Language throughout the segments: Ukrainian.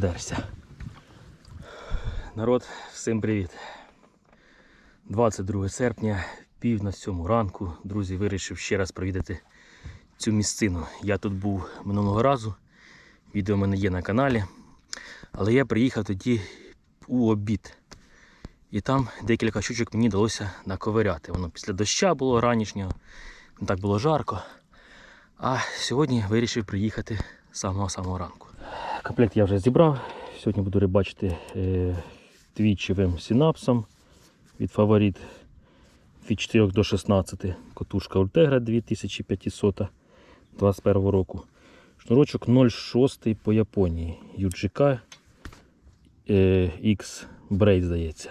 продерся. Народ, всім привіт. 22 серпня, пів на сьому ранку. Друзі, вирішив ще раз провідати цю місцину. Я тут був минулого разу. Відео в мене є на каналі. Але я приїхав тоді у обід. І там декілька щучок мені вдалося наковиряти. Воно після доща було ранішнього, не так було жарко. А сьогодні вирішив приїхати з самого-самого ранку. Комплект я вже зібрав. Сьогодні буду рибачити е, твічевим синапсом від фаворит від 4 до 16. Котушка Ультегра 2500 21 року. Шнурочок 0,6 по Японії. UGK е, X Braid, здається.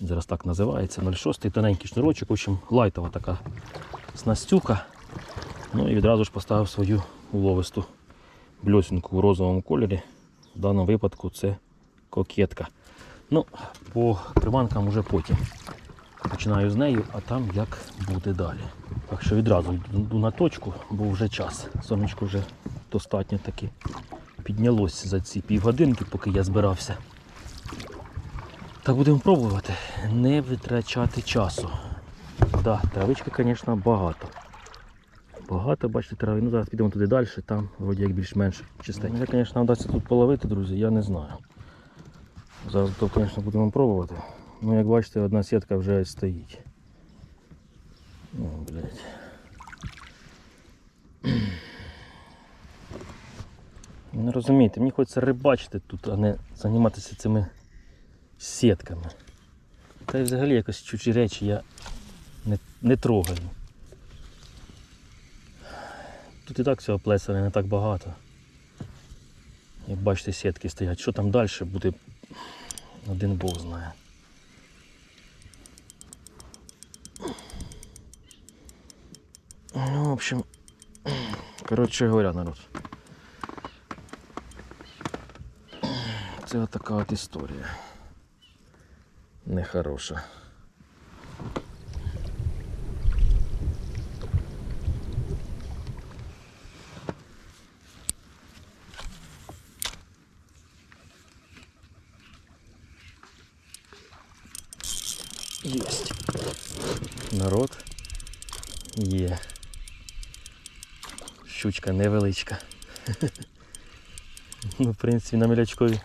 Зараз так називається. 0,6 тоненький шнурочок. В общем, лайтова така снастюка. Ну і відразу ж поставив свою уловисту бльосінку у розовому кольорі. В даному випадку це кокетка. Ну, по приманкам вже потім. Починаю з нею, а там як буде далі. Так що відразу йду на точку, бо вже час. Сонечко вже достатньо таки піднялось за ці півгодинки, поки я збирався. Так будемо пробувати не витрачати часу. Да, травички, звісно, багато. Багато, бачите, трави. Ну зараз підемо туди далі, там вроді як більш-менш чистенько. Може, звісно, вдасться тут половити, друзі, я не знаю. Зараз то, звісно, будемо пробувати. Ну, як бачите, одна сітка вже стоїть. О, блядь. Не розумієте, мені хочеться рибачити тут, а не займатися цими сітками. Та й взагалі якось чужі речі я не, не трогаю. Тут і так цього плесаря не так багато. Як бачите, сітки стоять. Що там далі буде, один Бог знає. Ну, в общем, коротше говоря, народ. Це така от історія. Нехороша. Єсть. Народ є. Щучка невеличка. Ну, в принципі, на мілячкові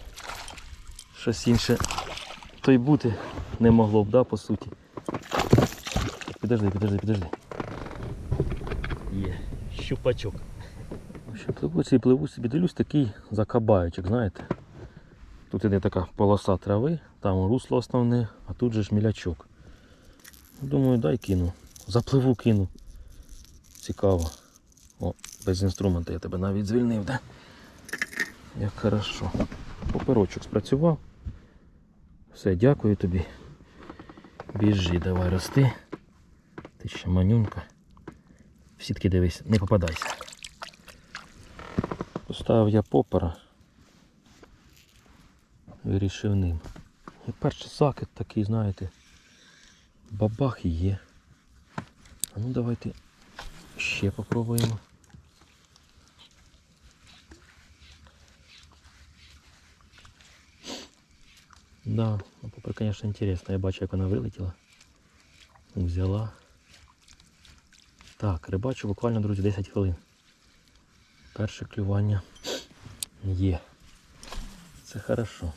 щось інше то й бути не могло б, да, по суті. Підожди, підожди, підожди. Є. Щупачок. Общем, пливу і пливу собі, дивлюсь такий закабаючок, знаєте. Тут іде така полоса трави, там русло основне, а тут же ж мілячок. Думаю, дай кину. Запливу кину. Цікаво. О, без інструмента я тебе навіть звільнив, да? Як хорошо. Поперочок спрацював. Все, дякую тобі. Біжи, давай рости. Ти ще манюнька. В сітки дивись, не попадайся. Поставив я попера. Вирішив ним. І перший закид такий, знаєте, бабах є. А ну давайте ще попробуємо. Да, ну попри, конечно, интересно. Я бачу, як вона вилетіла. Взяла. Так, рибачу буквально, друзі, 10 хвилин. Перше клювання є. Це хорошо.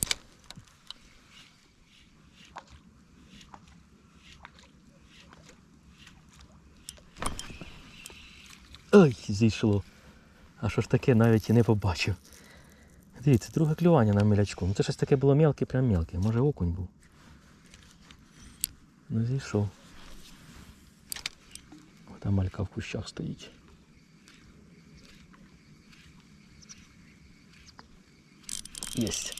Ой, зійшло. А що ж таке, навіть і не побачив. Дивіться, друге клювання на мілячку. Ну це щось таке було мелке, прям мелке. Може окунь був. Ну зійшов. Там малька в кущах стоїть. Єсть.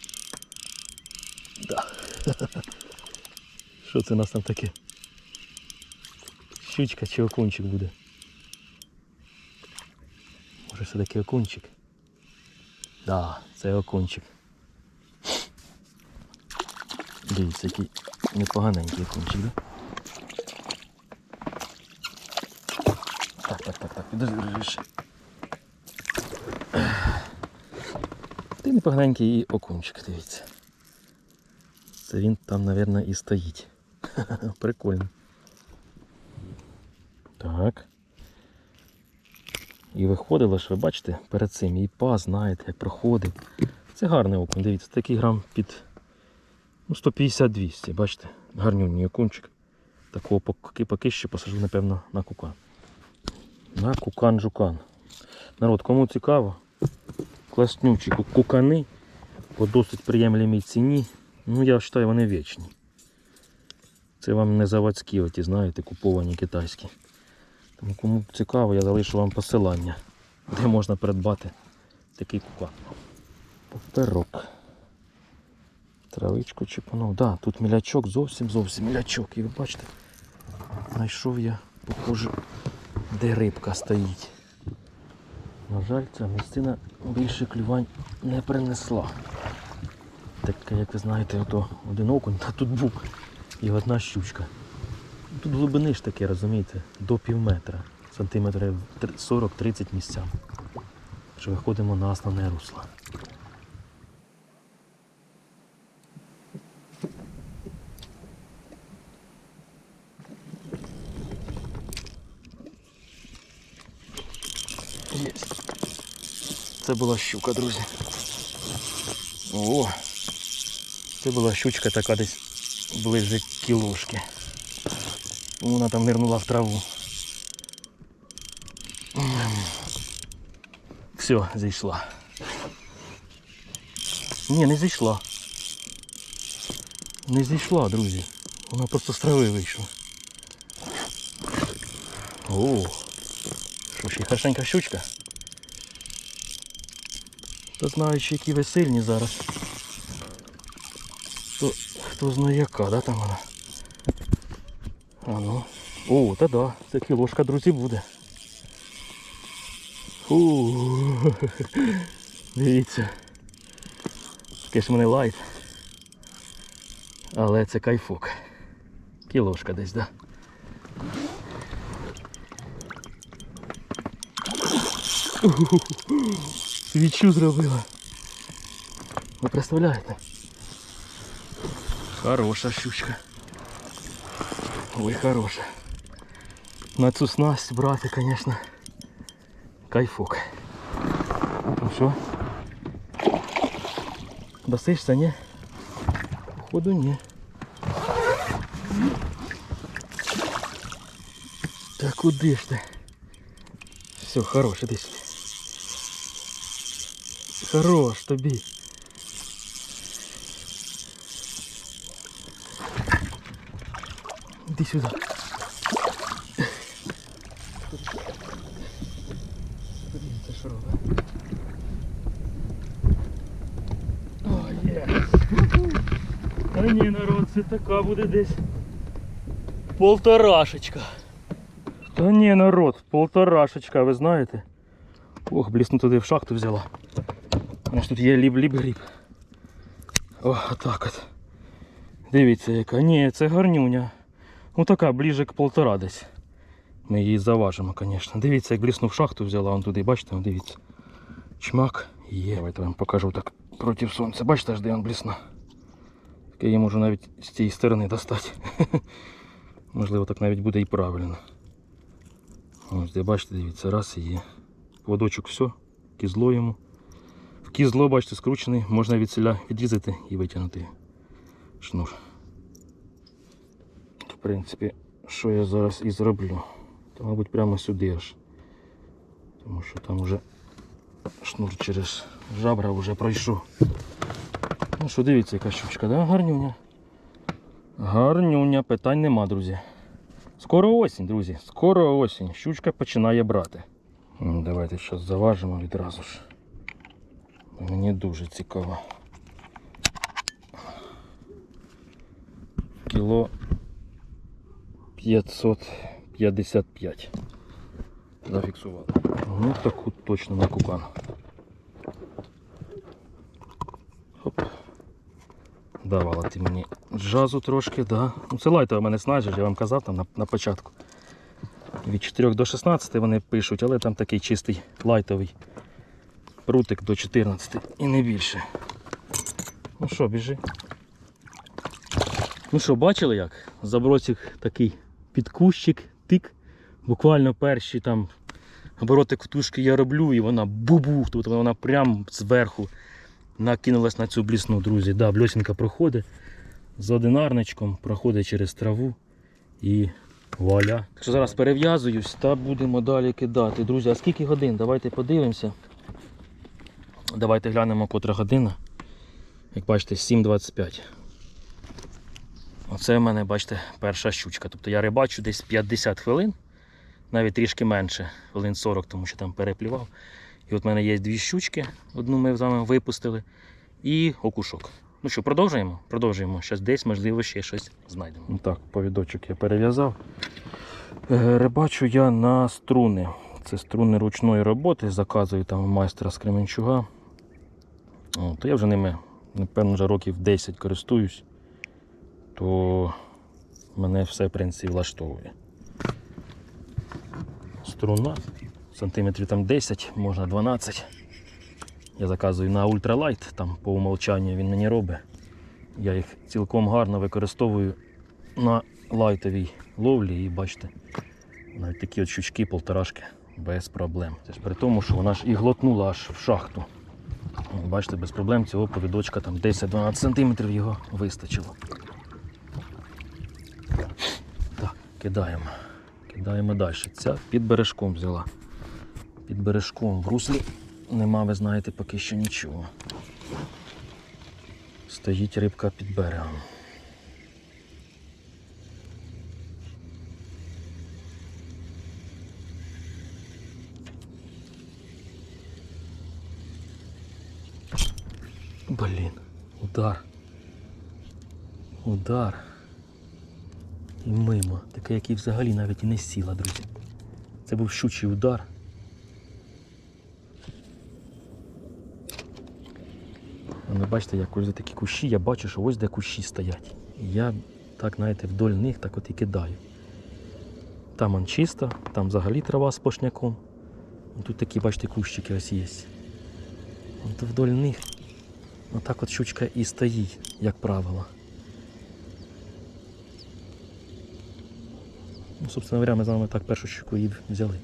Да. Що це у нас там таке? Щучка чи окунчик буде? Може все-таки окунчик? Да, це окунчик. Дивіться, який непоганенький окунчик, да? Так, так, так, так, підожди, дружище. Ти непоганенький і окунчик, дивіться. Це він там, мабуть, і стоїть. Прикольно. Так. І виходило, що ви бачите, перед цим і паз, знаєте, як проходив. Це гарний окунь, дивіться, такий грам під ну, 150-200, бачите, гарнюній окунчик. Такого поки, поки що посажу, напевно, на кукан. На кукан-жукан. Народ, кому цікаво, класнючі ку- кукани по досить приємлемій ціні. Ну, я вважаю, вони вічні. Це вам не заводські, оті, знаєте, куповані китайські. Тому кому цікаво, я залишу вам посилання, де можна придбати такий кукан. Поперок. Травичку чіпанув. Да, тут мілячок, зовсім зовсім мілячок. І ви бачите, знайшов я, похоже, де рибка стоїть. На жаль, ця місцина більше клювань не принесла. Таке, як ви знаєте, ото один окунь, та тут був і одна щучка. Тут глибини ж таке, розумієте, до пів метра, сантиметрів 40-30 місцям. Що виходимо на основне русло. Єсть. Це була щука, друзі. О! Це була щучка така десь ближе кілошки. Вона там нирнула в траву. Все, зійшла. Ні, не зійшла. Не зійшла, друзі. Вона просто з трави вийшла. О, що ж, і хорошенька щучка. Та знаючи, які ви сильні зараз. То хто знає яка, да, там вона? А ну. О, та да, це кілошка, друзі, буде. Фу. Дивіться. Таке ж мене лайт. Але це кайфок. Кілошка десь, да? Свічу зробила. Ви представляєте? Хороша щучка. Ой, хороша. На цю снасть брати, звісно, кайфок. Ну що? Басишся, ні? Походу ні. Та куди ж ти? Все, хорош, іди сюди. Хорош тобі. Іди сюди. Це що робить? О, є. Та ні, народ, це така буде десь полторашечка. Та ні, народ, полторашечка, ви знаєте. Ох, блісну туди в шахту взяла. У нас тут є ліп-ліп гріб. О, так от. Дивіться яка. Ні, це гарнюня. Ну така, ближе к полтора десь. Ми її заважимо, звісно. Дивіться, як бліснув в шахту взяла, вон туди, бачите, вон, дивіться. Чмак є. Давайте вам покажу так проти сонця. Бачите, аж де він блісна. Таке я можу навіть з цієї сторони достати. Можливо, так навіть буде і правильно. Ось де бачите, дивіться, раз і є. Водочок все, кізло йому. В кізло, бачите, скручений, можна від селя відрізати і витягнути шнур. Принципі, що я зараз і зроблю. То, мабуть, прямо сюди аж. Тому що там вже шнур через жабра вже пройшов. Ну що, дивіться, яка щучка, да? Гарнюня. Гарнюня, питань нема, друзі. Скоро осінь, друзі. Скоро осінь. Щучка починає брати. Давайте зараз заважимо відразу ж. Мені дуже цікаво. Кіло 555. Зафіксували. Ну таку точно на кукан. Хоп. Давала ти мені джазу трошки, да. Ну це лайтова мене снайджер, я вам казав там на, на початку. Від 4 до 16 вони пишуть, але там такий чистий лайтовий. прутик до 14 і не більше. Ну що, біжи. Ну що, бачили як? Забросик такий підкущик, тик. Буквально перші там обороти кутушки я роблю і вона бубух, тут вона прям зверху накинулась на цю блісну, друзі. Да, бльосінка проходить з одинарничком, проходить через траву і вуаля. Так зараз перев'язуюсь та будемо далі кидати. Друзі, а скільки годин? Давайте подивимося. Давайте глянемо, котра година. Як бачите, 7.25. Оце в мене, бачите, перша щучка. Тобто я рибачу десь 50 хвилин, навіть трішки менше, хвилин 40, тому що там переплівав. І от в мене є дві щучки, одну ми з вами випустили, і окушок. Ну що, продовжуємо? Продовжуємо. Зараз десь, можливо, ще щось знайдемо. Ну так, повідочок я перев'язав. Е, Рибачу я на струни. Це струни ручної роботи, заказую там майстра з Кременчуга. То я вже ними, напевно, вже років 10 користуюсь, то мене все в принципі влаштовує. Струна, сантиметрів там 10, можна 12. Я заказую на ультралайт, там по умолчанню він мені робить. Я їх цілком гарно використовую на лайтовій ловлі і бачите, навіть такі от щучки, полторашки без проблем. Це ж при тому, що вона ж і глотнула аж в шахту. Бачите, без проблем цього повідочка там 10-12 см його вистачило. Так, кидаємо. Кидаємо далі. Ця під бережком взяла. Під бережком в руслі нема, ви знаєте, поки що нічого. Стоїть рибка під берегом. Блін, удар. Удар. І мимо. Таке, який взагалі навіть і не сіла, друзі. Це був щучий удар. Ви бачите, як ось такі кущі, я бачу, що ось де кущі стоять. Я так, знаєте, вдоль них так от і кидаю. Там он чисто, там взагалі трава з пошняком. Тут такі, бачите, кущики ось є. От вдоль них отак от щучка і стоїть, як правило. Ну, собственно говоря, ми з вами так першу щуку і взяли.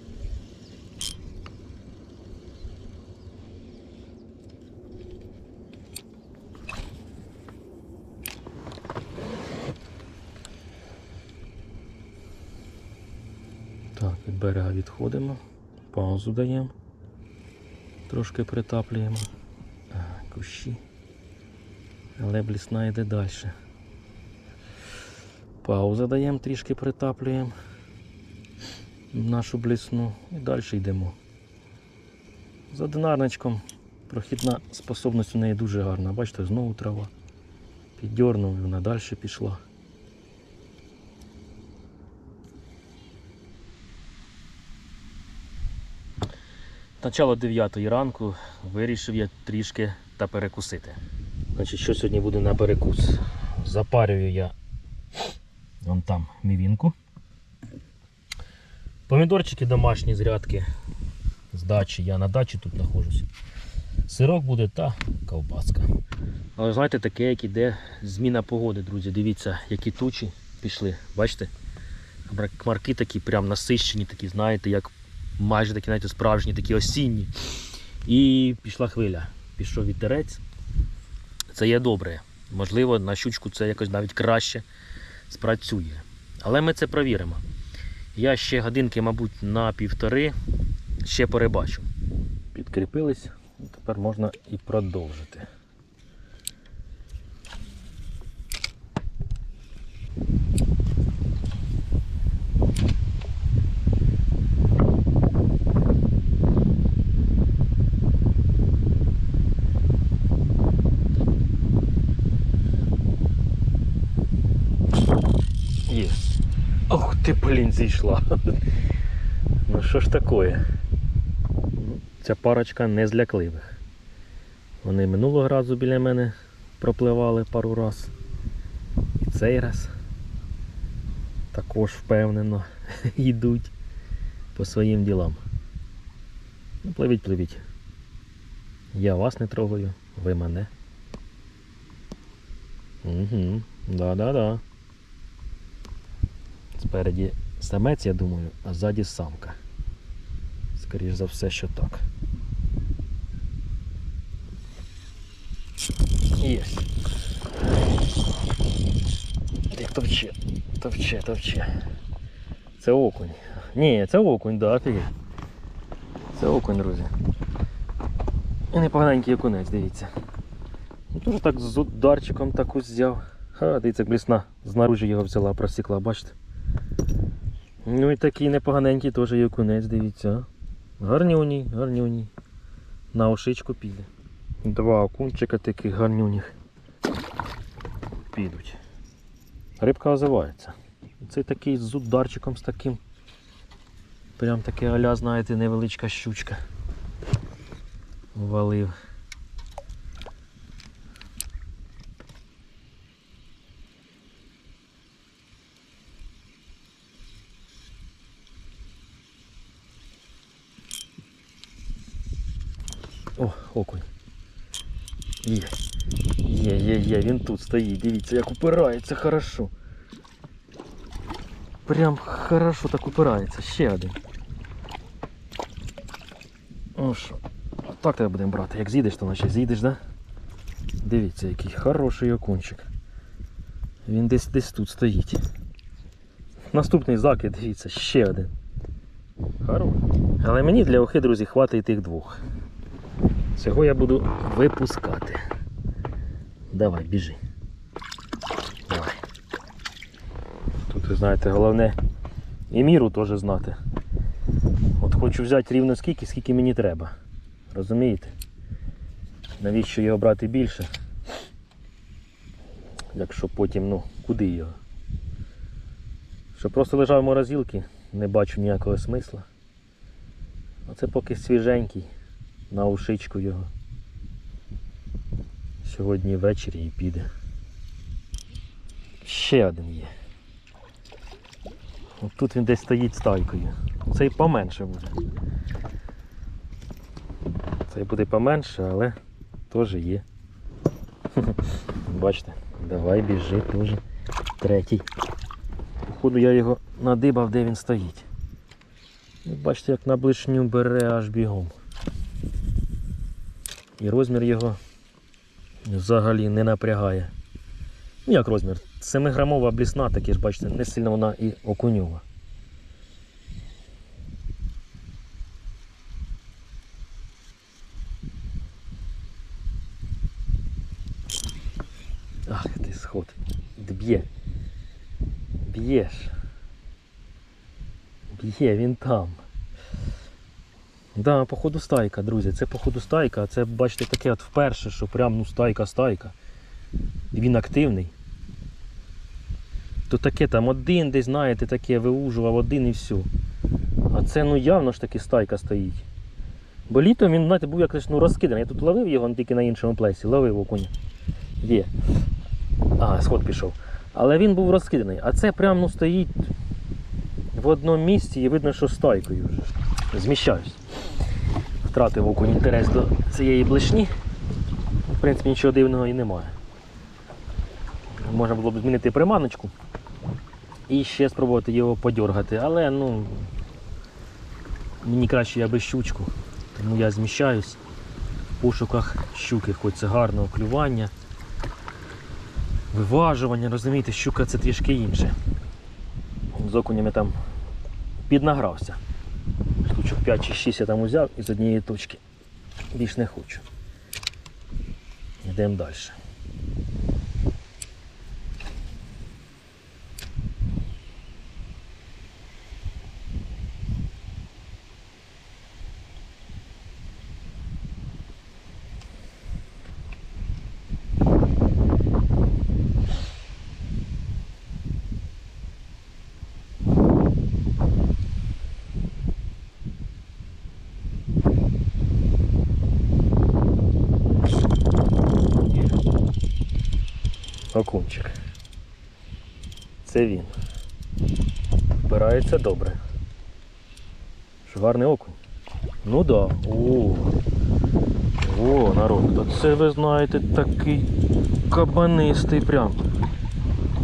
Так, від берега відходимо, паузу даємо, трошки притаплюємо. А, кущі. Але блісна йде далі. Пауза даємо, трішки притаплюємо нашу блісну і далі йдемо. З одинарничком прохідна способність у неї дуже гарна. Бачите, знову трава. Піддернув і вона далі пішла. Начало 9 ранку вирішив я трішки та перекусити. Значить, що сьогодні буде на перекус? Запарюю я вон там мівінку. Помідорчики домашні з рядки з дачі. Я на дачі тут знаходжусь. Сирок буде та ковбаска. Але знаєте, таке, як іде зміна погоди, друзі. Дивіться, які тучі пішли. Бачите? Хмарки такі прям насищені, такі, знаєте, як майже такі, знаєте, справжні, такі осінні. І пішла хвиля. Пішов вітерець. Це є добре. Можливо, на щучку це якось навіть краще спрацює. Але ми це провіримо. Я ще годинки, мабуть, на півтори ще перебачу. Підкріпились, тепер можна і продовжити. Ти, блін, зійшла. Ну що ж таке? Ця парочка не з. Вони минулого разу біля мене пропливали пару раз. І цей раз також впевнено йдуть по своїм ділам. Ну, пливіть, пливіть. Я вас не трогаю, ви мене. Угу, да-да-да. Спереді самець, я думаю, а ззаді самка. Скоріш за все, що так. Єсть. Ти товче, товче, товче. Це окунь. Ні, це окунь, да, офігеть. Це окунь, друзі. І непоганенький окунець, дивіться. Ну, Дуже так з ударчиком так взяв. Ха, дивіться, як блісна. Знаружі його взяла, просікла, бачите? Ну і такий непоганенький теж є окунець, дивіться. Гарнюній, гарнюній. На ошичку піде. Два окунчика таких гарнюніх. Підуть. Рибка озивається. Це такий з ударчиком з таким. Прям таке аля, знаєте, невеличка щучка. Валив. О, окунь. Є. Є, є, є, він тут стоїть. Дивіться, як упирається хорошо. Прям хорошо так упирається. Ще один. Ну що, так тебе будемо брати. Як з'їдеш, то наче з'їдеш, да? Дивіться, який хороший окунчик. Він десь десь тут стоїть. Наступний закид, дивіться, ще один. Хороший. Але мені для охи, друзі, хватить тих двох. Цього я буду випускати. Давай, біжи. Давай. Тут, знаєте, головне і міру теж знати. От хочу взяти рівно скільки, скільки мені треба. Розумієте? Навіщо його брати більше? Якщо потім, ну, куди його? Що просто лежав в морозилці, не бачу ніякого смисла. Оце поки свіженький, на ушичку його. Сьогодні ввечері і піде. Ще один є. От тут він десь стоїть стайкою. Цей поменше буде. Цей буде поменше, але теж є. Бачите, давай біжи теж. Третій. Походу я його надибав, де він стоїть. Бачите, як на блишню бере аж бігом. І розмір його взагалі не напрягає. Ну як розмір? 7-грамова блісна, такі ж, бачите, не сильно вона і окунюва. Ах ти сход. Б'є. Б'єш. Б'є, він там. Да, походу стайка, друзі. Це походу стайка, це, бачите, таке от вперше, що прям ну стайка-стайка. Він активний. То таке там один десь, знаєте, таке виужував один і все. А це ну явно ж таки стайка стоїть. Бо літом він, знаєте, був якось ну, розкиданий. Я тут ловив його тільки на іншому плесі, ловив окуня. Є. А, сход пішов. Але він був розкиданий. А це прям ну, стоїть в одному місці і видно, що стайкою вже. Зміщаюсь. Втратив окунь інтерес до цієї блишні. В принципі, нічого дивного і немає. Можна було б змінити приманочку і ще спробувати його подергати, але ну мені краще я без щучку, тому я зміщаюсь в пошуках щуки, хоч це гарного клювання, виважування, розумієте, щука це трішки інше. З окунями там піднагрався. Штучок 5 чи 6 я там взяв із однієї точки. Більш не хочу. Йдемо далі. Окунчик. Це він. Вбирається добре. Гарний окунь. Ну да. О, О, народ, то це ви знаєте такий кабанистий прям.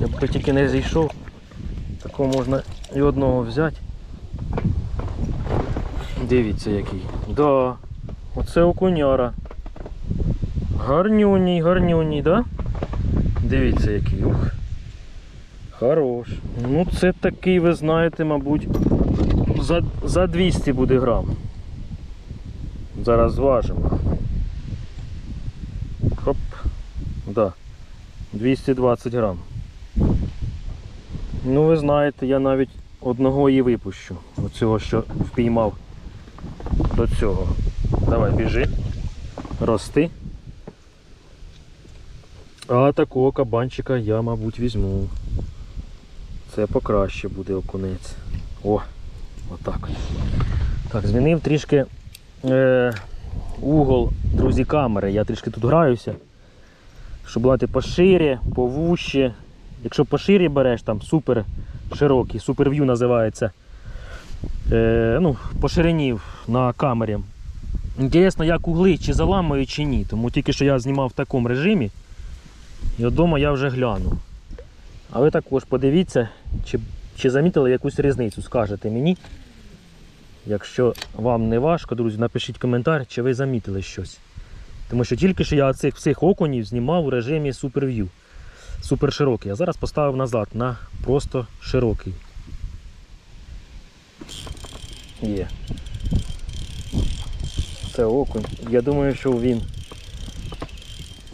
Я б тільки не зійшов. Такого можна і одного взяти. Дивіться який. Да, оце окуняра. Гарнюній, гарнюній, да? Дивіться який. Ух. Хорош. Ну це такий, ви знаєте, мабуть, за, за 200 буде грам. Зараз зважимо. Хоп. Да. 220 грам. Ну, ви знаєте, я навіть одного і випущу. Оцього, що впіймав до цього. Давай, біжи. Рости. А такого кабанчика я, мабуть, візьму. Це покраще буде окунець. О, отак. Так, змінив трішки е, угол, друзі, камери. Я трішки тут граюся. Щоб була поширі, повуще. Якщо поширі береш, там супер широкий, супер в'ю називається. Е, ну, по ширині на камері. Інтересно, як угли, чи заламують, чи ні. Тому тільки що я знімав в такому режимі. І вдома я вже гляну. А ви також подивіться, чи, чи замітили якусь різницю, скажете мені. Якщо вам не важко, друзі, напишіть коментар, чи ви замітили щось. Тому що тільки що я цих всіх окунів знімав у режимі SuperView. Супер широкий. А зараз поставив назад на просто широкий. Є. Це окунь. Я думаю, що він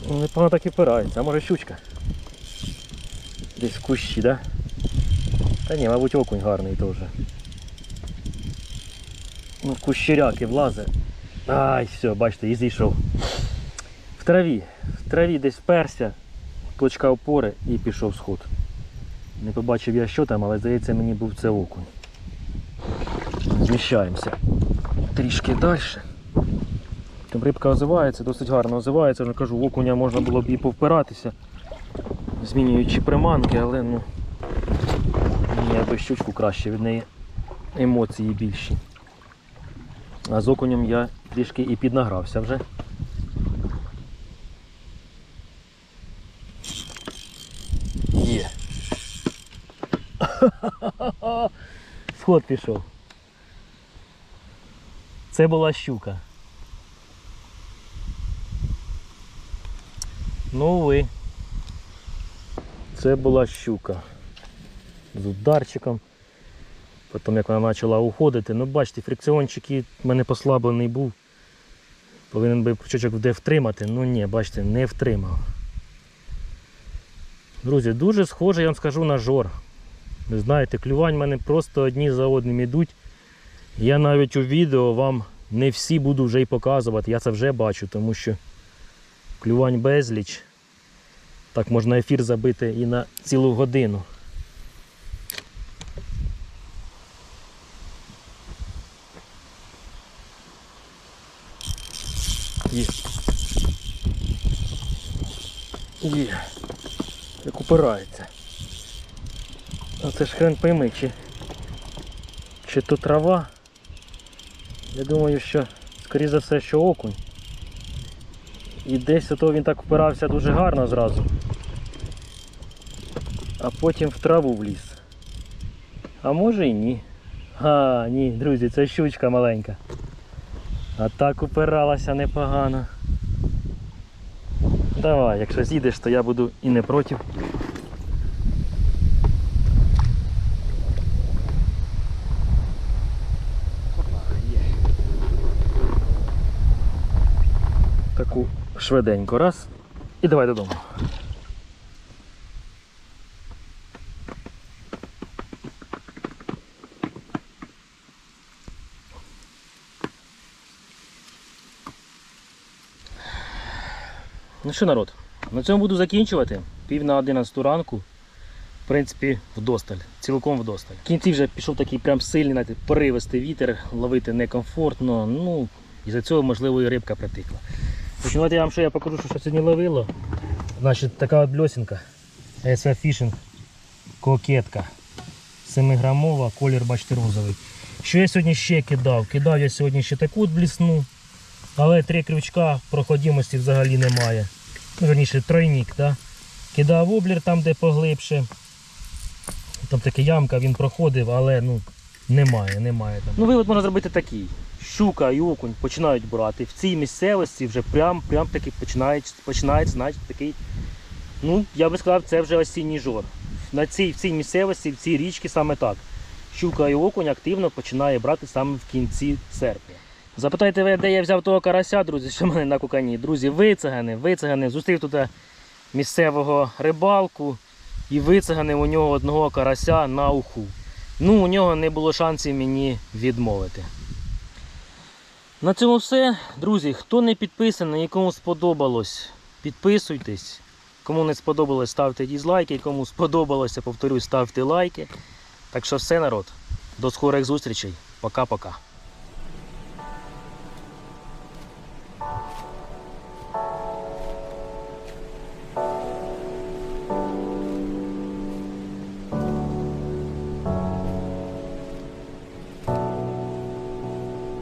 непогано так і пирається. А може щучка? Десь в кущі, да? Та ні, мабуть, окунь гарний теж. Ну, в кущеряки влазе. Ай, все, бачите, і зійшов. В траві. В траві десь вперся, точка опори і пішов сход. Не побачив я, що там, але здається, мені був це окунь. Зміщаємося трішки далі. Рибка озивається, досить гарно озивається. Я кажу, в окуня можна було б і повпиратися, змінюючи приманки, але ну я би щучку краще від неї емоції більші. А з окунем я трішки і піднагрався вже. Є. Сход пішов. Це була щука. Ну ви. Це була щука. З ударчиком. Потім як вона почала уходити, ну бачите, фрикціончик в мене послаблений був. Повинен би крючочок де втримати, ну ні, бачите, не втримав. Друзі, дуже схоже, я вам скажу, на жор. Ви знаєте, клювань в мене просто одні за одним ідуть. Я навіть у відео вам не всі буду вже й показувати, я це вже бачу, тому що клювань безліч. Так можна ефір забити і на цілу годину. Є. Є. Як упирається. А це ж хрен пойми, чи, чи то трава. Я думаю, що скоріше за все, що окунь. І десь ото він так впирався дуже гарно зразу. А потім в траву вліз. А може і ні. А, ні, друзі, це щучка маленька. А так упиралася непогано. Давай, якщо з'їдеш, то я буду і не проти. Таку швиденько раз. І давай додому. Ну що, народ, на цьому буду закінчувати. Пів на 11 ранку. В принципі, вдосталь, цілком вдосталь. В кінці вже пішов такий прям сильний, знаєте, поривистий вітер, ловити некомфортно. Ну, і за цього, можливо, і рибка притикла. Починати я вам я покажу, що сьогодні ловило. Значить, така от бльосінка. SF Fishing кокетка. 7-грамова, колір, бачите, розовий. Що я сьогодні ще кидав? Кидав я сьогодні ще таку блісну Але три крючка проходимості взагалі немає. Ну, верніше, тройник, так? Кидав воблер там, де поглибше. Там така ямка, він проходив, але ну, немає, немає там. Ну вивод можна зробити такий. Щука і окунь починають брати. В цій місцевості вже прям, прям таки починають, починається, значить, такий. Ну, я би сказав, це вже осінній жор. На цій, в цій місцевості, в цій річці саме так. Щука і окунь активно починає брати саме в кінці серпня. Запитайте ви, де я взяв того карася, друзі, що в мене на кукані. Друзі, вицегани, вицегани. Зустрів тут місцевого рибалку і вицеганив у нього одного карася на уху. Ну, у нього не було шансів мені відмовити. На цьому все. Друзі, хто не підписаний, якому сподобалось, підписуйтесь. Кому не сподобалось, ставте дізлайки. Кому сподобалося, повторюсь, ставте лайки. Так що все, народ. До скорих зустрічей. Пока-пока.